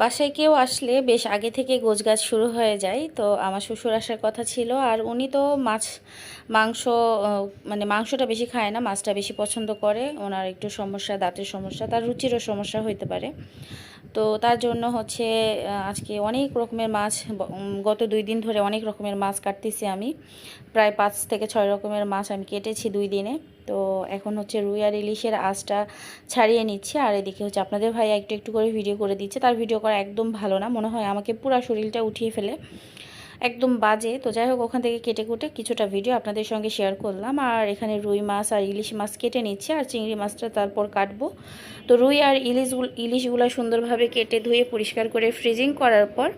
বাসায় কেউ আসলে বেশ আগে থেকে গোছগাছ শুরু হয়ে যায়। তো আমার শ্বশুর আসার কথা ছিল আর উনি তো মাছ, মাংস মানে মাংসটা বেশি খায় না, মাছটা বেশি পছন্দ করে। ওনার একটু সমস্যা, দাঁতের সমস্যা, তার রুচিরও সমস্যা হইতে পারে। তো তার জন্য হচ্ছে আজকে অনেক রকমের মাছ গত দুই দিন ধরে অনেক রকমের মাছ কাটতেছি আমি। প্রায় পাঁচ থেকে ছয় রকমের মাছ আমি কেটেছি দুই দিনে। তো এখন হচ্ছে রুই আর ইলিশের আঁচটা ছাড়িয়ে নিচ্ছে। আর এদিকে হচ্ছে আপনাদের ভাই একটু একটু করে ভিডিও করে দিচ্ছে। তার ভিডিও করা একদম ভালো না, মনে হয় আমাকে পুরো শরীরটা উঠিয়ে ফেলে। একদম বাজে। তো যাই হোক, ওখান থেকে কেটে কুটে কিছুটা ভিডিও আপনাদের সঙ্গে শেয়ার করলাম। আর এখানে রুই মাছ আর ইলিশ মাছ কেটে নিচ্ছে আর চিংড়ি মাছটা তারপর কাটবো। তো রুই আর ইলিশগুলো ইলিশগুলো সুন্দরভাবে কেটে ধুয়ে পরিষ্কার করে ফ্রিজিং করার পর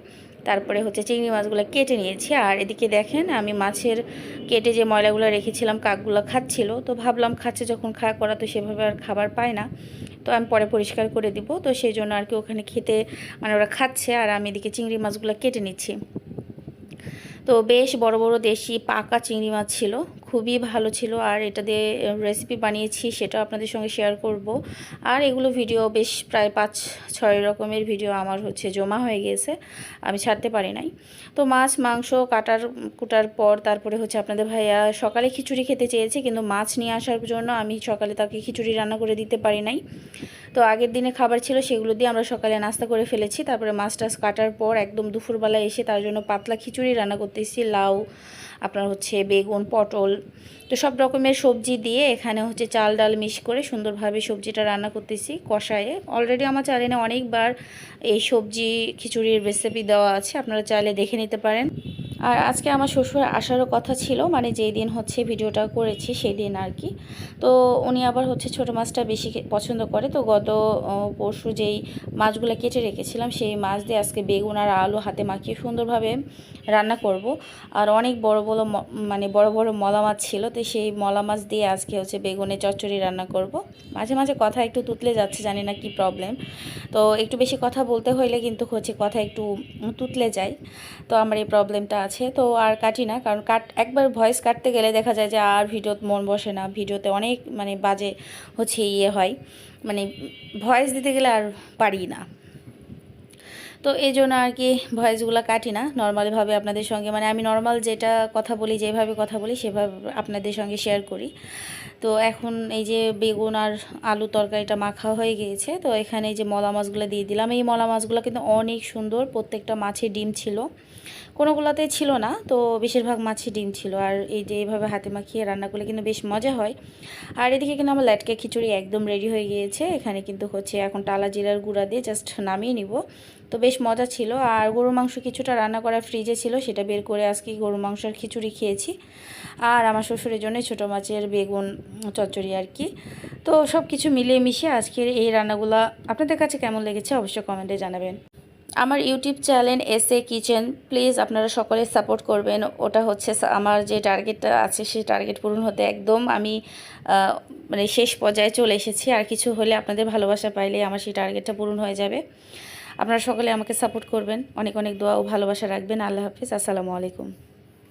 তারপরে হচ্ছে চিংড়ি মাছগুলো কেটে নিয়েছি। আর এদিকে দেখেন আমি মাছের কেটে যে ময়লাগুলো রেখেছিলাম, কাকগুলো খাচ্ছিল। তো ভাবলাম খাচ্ছে যখন খা করা, তো সেভাবে আর খাবার পায় না। তো আমি পরে পরিষ্কার করে দিব। তো সেই জন্য আর কি ওখানে খেতে মানে ওরা খাচ্ছে। আর আমি এদিকে চিংড়ি মাছগুলো কেটে নিচ্ছি। তো বেশ বড় বড় দেশি পাকা চিংড়ি মাছ ছিল, খুবই ভালো ছিল। আর এটা দিয়ে রেসিপি বানিয়েছি, সেটাও আপনাদের সঙ্গে শেয়ার করব। আর এগুলো ভিডিও বেশ প্রায় পাঁচ, ছয় রকমের ভিডিও আমার হচ্ছে জমা হয়ে গিয়েছে আমি ছাড়তে পারি নাই। তো মাছ, মাংস কাটার, কুটার পর তারপরে হচ্ছে আপনাদের ভাইয়া সকালে খিচুড়ি খেতে চেয়েছে, কিন্তু মাছ নিয়ে আসার জন্য আমি সকালে তাকে খিচুড়ি রান্না করে দিতে পারি নাই। তো আগের দিনে খাবার ছিল, সেগুলো দিয়ে আমরা সকালে নাস্তা করে ফেলেছি। তারপরে মাছ টাছ কাটার পর একদম দুপুরবেলা এসে তার জন্য পাতলা খিচুড়ি রান্না করতেছি লাউ, আপনার হচ্ছে বেগুন, পটল, তো সব রকমের সবজি দিয়ে এখানে হচ্ছে চাল, ডাল মিশ করে সুন্দরভাবে সবজিটা রান্না করতেছি কষায়ে। অলরেডি আমার চ্যানেলে অনেকবার এই সবজি খিচুড়ির রেসিপি দেওয়া আছে, আপনারা চাইলে দেখে নিতে পারেন। আর আজকে আমার শ্বশুর আসারও কথা ছিল মানে যেই দিন হচ্ছে ভিডিওটা করেছি সেই দিন আর কি। তো উনি আবার হচ্ছে ছোটো মাছটা বেশি পছন্দ করে। তো গত পরশু যেই মাছগুলো কেটে রেখেছিলাম, সেই মাছ দিয়ে আজকে বেগুন আর আলু হাতে মাখিয়ে সুন্দরভাবে রান্না করব। আর অনেক বড় বড় মানে বড় বড় মলা মাছ ছিল, তো সেই মলা মাছ দিয়ে আজকে হচ্ছে বেগুনে চচ্চড়ি রান্না করব। মাঝে মাঝে কথা একটু তুতলে যাচ্ছে, জানি না কি প্রবলেম তো একটু বেশি কথা বলতে হইলে কিন্তু হচ্ছে কথা একটু তুতলে যায়। তো আমার এই প্রবলেমটা আছে, তো আর কাটি না। কারণ কাট, একবার ভয়েস কাটতে গেলে দেখা যায় যে আর ভিডিওতে মন বসে না। ভিডিওতে অনেক মানে বাজে হচ্ছে ইয়ে হয়। মানে ভয়েস দিতে গেলে আর পারি না। তো এই জন্য আর কি ভয়েসগুলো কাটি না। নর্মালভাবে আপনাদের সঙ্গে মানে আমি নর্মাল যেটা কথা বলি, যেভাবে কথা বলি, সেভাবে আপনাদের সঙ্গে শেয়ার করি। তো এখন এই যে বেগুন আর আলু তরকারিটা মাখা হয়ে গিয়েছে, তো এখানে এই যে মলা মাছগুলো দিয়ে দিলাম। এই মলা মাছগুলো কিন্তু অনেক সুন্দর, প্রত্যেকটা মাছে ডিম ছিল। কোনোগুলোতে ছিল না, তো বেশিরভাগ মাছই ডিম ছিল। আর এই যে এইভাবে হাতে মাখিয়ে রান্না করলে কিন্তু বেশ মজা হয়। আর এদিকে কিন্তু আমার ল্যাটকে খিচুড়ি একদম রেডি হয়ে গিয়েছে। এখানে কিন্তু হচ্ছে এখন টালা জিরার গুঁড়া দিয়ে জাস্ট নামিয়ে নিব। তো বেশ মজা ছিল। আর গরু মাংস কিছুটা রান্না করা ফ্রিজে ছিল, সেটা বের করে আজকে গরু মাংসের খিচুড়ি খেয়েছি। আর আমার শ্বশুরের জন্য ছোটো মাছের বেগুন চচ্চড়ি আর কি। তো সব কিছু মিলিয়ে মিশিয়ে আজকের এই রান্নাগুলো আপনাদের কাছে কেমন লেগেছে অবশ্যই কমেন্টে জানাবেন। আমার YouTube channel S A kitchen please আপনারা সকলে সাপোর্ট করবেন। ওটা হচ্ছে আমার যে টার্গেটটা আছে, সেই টার্গেট পূরণ হতে একদম আমি মানে শেষ পর্যায়ে চলে এসেছি। আর কিছু হলে আপনাদের ভালোবাসা পাইলে আমার সেই টার্গেটটা পূরণ হয়ে যাবে। আপনারা সকলে আমাকে সাপোর্ট করবেন। অনেক অনেক দোয়া ও ভালোবাসা রাখবেন। আল্লাহ হাফিজ। আসসালামু আলাইকুম।